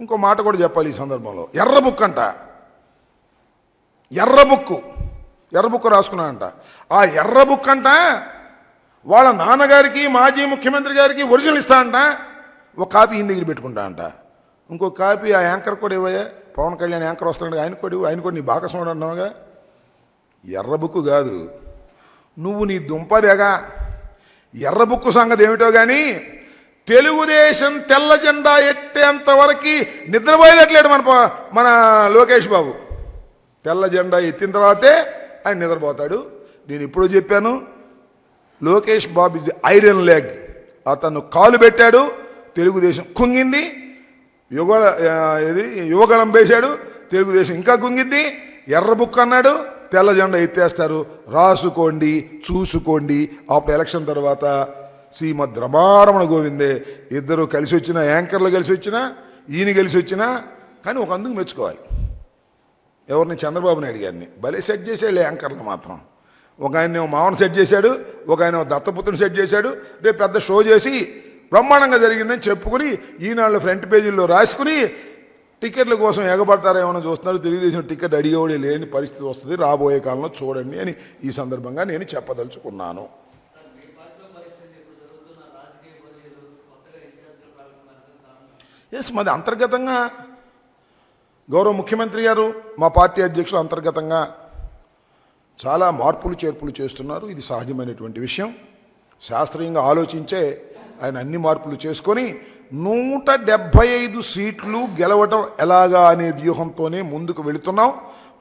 ఇంకో మాట కూడా చెప్పాలి ఈ సందర్భంలో. ఎర్ర బుక్ అంట. ఎర్ర బుక్కు. ఎర్ర బుక్ రాసుకున్నానంట ఆ ఎర్ర బుక్ అంట వాళ్ళ నాన్నగారికి మాజీ ముఖ్యమంత్రి గారికి ఒరిజినల్ ఇస్తా అంట. ఒక కాపీ ఈయన దగ్గర పెట్టుకుంటా అంట. ఇంకో కాపీ ఆ యాంకర్ కూడా ఇవ్వయా పవన్ కళ్యాణ్ యాంకర్ వస్తున్నాడు ఆయన కూడా ఆయన కూడా నీ బాకసం అన్నావుగా. ఎర్ర బుక్కు కాదు. నువ్వు నీ దుంపదేగా ఎర్ర బుక్కు సంగతి ఏమిటో కానీ తెలుగుదేశం తెల్ల జెండా ఎట్టేంత వరకు నిద్రపోయేటట్లేడు మన మన లోకేష్ బాబు. తెల్ల జెండా ఎత్తిన తర్వాతే ఆయన నిద్రపోతాడు. నేను ఇప్పుడు చెప్పాను Lokesh Babu is iron leg. అతను కాలు పెట్టాడు తెలుగుదేశం కుంగింది యుగ ఇది యువగళం వేశాడు తెలుగుదేశం ఇంకా కుంగింది ఎర్ర బుక్ అన్నాడు తెల్ల జెండా ఎత్తేస్తారు. రాసుకోండి చూసుకోండి అప్పుడు ఎలక్షన్ తర్వాత శ్రీమద్ రమారమణ గోవిందే. ఇద్దరు కలిసి వచ్చిన యాంకర్లు కలిసి వచ్చినా ఈయన కలిసి వచ్చినా కానీ ఒక అందుకు మెచ్చుకోవాలి. ఎవరిని? చంద్రబాబు నాయుడు గారిని భలే సెట్ చేసాడు యాంకర్లు మాత్రం. ఒక ఆయన మామను సెట్ చేశాడు ఒక ఆయన దత్తపుత్రుని సెట్ చేశాడు రేపు పెద్ద షో చేసి బ్రహ్మాండంగా జరిగిందని చెప్పుకుని ఈనాళ్ళు ఫ్రంట్ పేజీల్లో రాసుకుని టికెట్ల కోసం ఎగబడతారేమో చూస్తున్నారు. తెలుగుదేశం టికెట్ అడిగేవాడే లేని పరిస్థితి వస్తుంది. రాబోయే కాలంలో చూడండి అని ఈ సందర్భంగా నేను చెప్పదలుచుకున్నాను. ఎస్ మాది అంతర్గతంగా. గౌరవ ముఖ్యమంత్రి గారు మా పార్టీ అధ్యక్షులు అంతర్గతంగా చాలా మార్పులు చేర్పులు చేస్తున్నారు. ఇది సహజమైనటువంటి విషయం. శాస్త్రీయంగా ఆలోచించే ఆయన అన్ని మార్పులు చేసుకొని నూట డెబ్బై ఐదు సీట్లు గెలవటం ఎలాగా అనే వ్యూహంతోనే ముందుకు వెళుతున్నాం.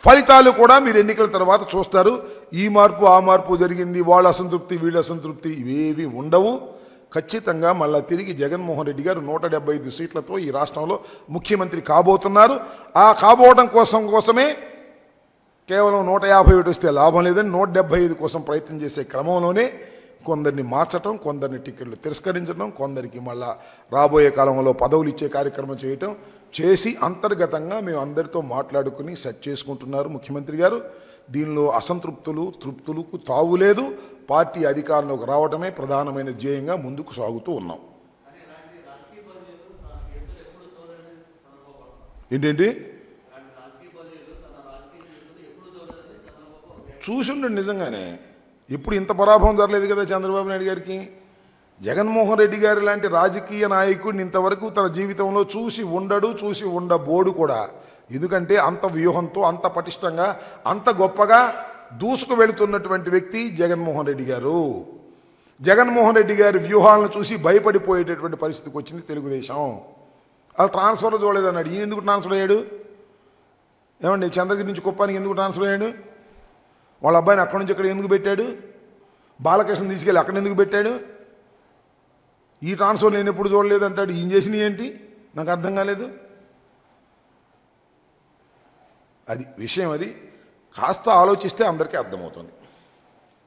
ఫలితాలు కూడా మీరు ఎన్నికల తర్వాత చూస్తారు. ఈ మార్పు ఆ మార్పు జరిగింది వాళ్ళ అసంతృప్తి వీళ్ళ అసంతృప్తి ఇవేవి ఉండవు. ఖచ్చితంగా మళ్ళా తిరిగి జగన్మోహన్ రెడ్డి గారు నూట డెబ్బై ఐదు సీట్లతో ఈ రాష్ట్రంలో ముఖ్యమంత్రి కాబోతున్నారు. ఆ కాబోవడం కోసం కోసమే కేవలం నూట యాభై ఒకటి వస్తే లాభం లేదని నూట డెబ్బై ఐదు కోసం ప్రయత్నం చేసే క్రమంలోనే కొందరిని మార్చటం కొందరిని టికెట్లు తిరస్కరించడం కొందరికి మళ్ళా రాబోయే కాలంలో పదవులు ఇచ్చే కార్యక్రమం చేయటం చేసి అంతర్గతంగా మేము అందరితో మాట్లాడుకుని సెట్ చేసుకుంటున్నారు ముఖ్యమంత్రి గారు. దీనిలో అసంతృప్తులు తృప్తులకు తావులేదు పార్టీ అధికారంలోకి రావడమే ప్రధానమైన ధ్యేయంగా ముందుకు సాగుతూ ఉన్నాం. ఏంటండి? చూసిండు నిజంగానే. ఇప్పుడు ఇంత పరాభవం జరలేదు కదా చంద్రబాబు నాయుడు గారికి? జగన్మోహన్ రెడ్డి గారి లాంటి రాజకీయ నాయకుడిని ఇంతవరకు తన జీవితంలో చూసి ఉండడు చూసి ఉండబోడు కూడా. ఎందుకంటే అంత వ్యూహంతో అంత పటిష్టంగా అంత గొప్పగా దూసుకు వెళుతున్నటువంటి వ్యక్తి జగన్మోహన్ రెడ్డి గారు. జగన్మోహన్ రెడ్డి గారి వ్యూహాలను చూసి భయపడిపోయేటటువంటి పరిస్థితికి వచ్చింది తెలుగుదేశం. అలా ట్రాన్స్ఫర్ చూడలేదన్నాడు ఈయన ఎందుకు ట్రాన్స్ఫర్ అయ్యాడు? ఏమండి చంద్రగిరి నుంచి కుప్పానికి ఎందుకు ట్రాన్స్ఫర్ అయ్యాడు? వాళ్ళ అబ్బాయిని అక్కడి నుంచి ఇక్కడ ఎందుకు పెట్టాడు? బాలకృష్ణ తీసుకెళ్ళి అక్కడ ఎందుకు పెట్టాడు? ఈ ట్రాన్స్ఫర్ నేను ఎప్పుడు చూడలేదు అంటాడు. ఈయన చేసినవి ఏంటి? నాకు అర్థం కాలేదు. అది విషయం అది. కాస్త ఆలోచిస్తే అందరికీ అర్థమవుతుంది.